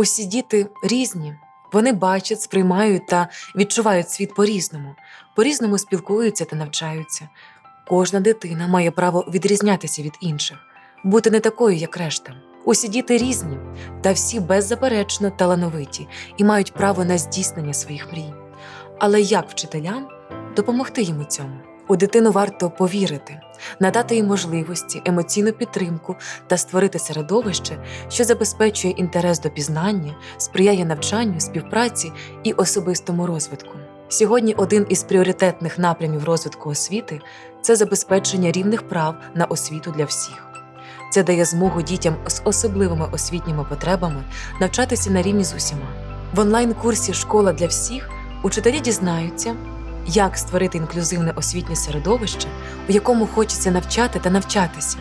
Усі діти різні. Вони бачать, сприймають та відчувають світ по-різному, по-різному спілкуються та навчаються. Кожна дитина має право відрізнятися від інших, бути не такою, як решта. Усі діти різні, та всі беззаперечно талановиті і мають право на здійснення своїх мрій. Але як вчителям допомогти їм у цьому? У дитину варто повірити, надати їй можливості, емоційну підтримку та створити середовище, що забезпечує інтерес до пізнання, сприяє навчанню, співпраці і особистому розвитку. Сьогодні один із пріоритетних напрямів розвитку освіти це забезпечення рівних прав на освіту для всіх. Це дає змогу дітям з особливими освітніми потребами навчатися на рівні з усіма. В онлайн-курсі Школа для всіх учителі дізнаються, як створити інклюзивне освітнє середовище, у якому хочеться навчати та навчатися.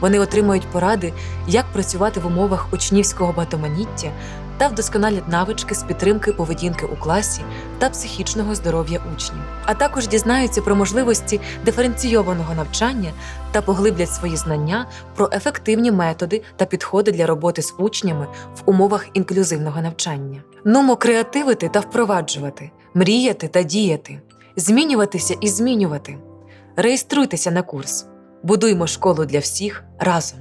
Вони отримують поради, як працювати в умовах учнівського багатоманіття та вдосконалять навички з підтримки поведінки у класі та психічного здоров'я учнів, а також дізнаються про можливості диференційованого навчання та поглиблять свої знання про ефективні методи та підходи для роботи з учнями в умовах інклюзивного навчання. Нумо креативити та впроваджувати, мріяти та діяти, змінюватися і змінювати. Реєструйтеся на курс. Будуймо школу для всіх разом.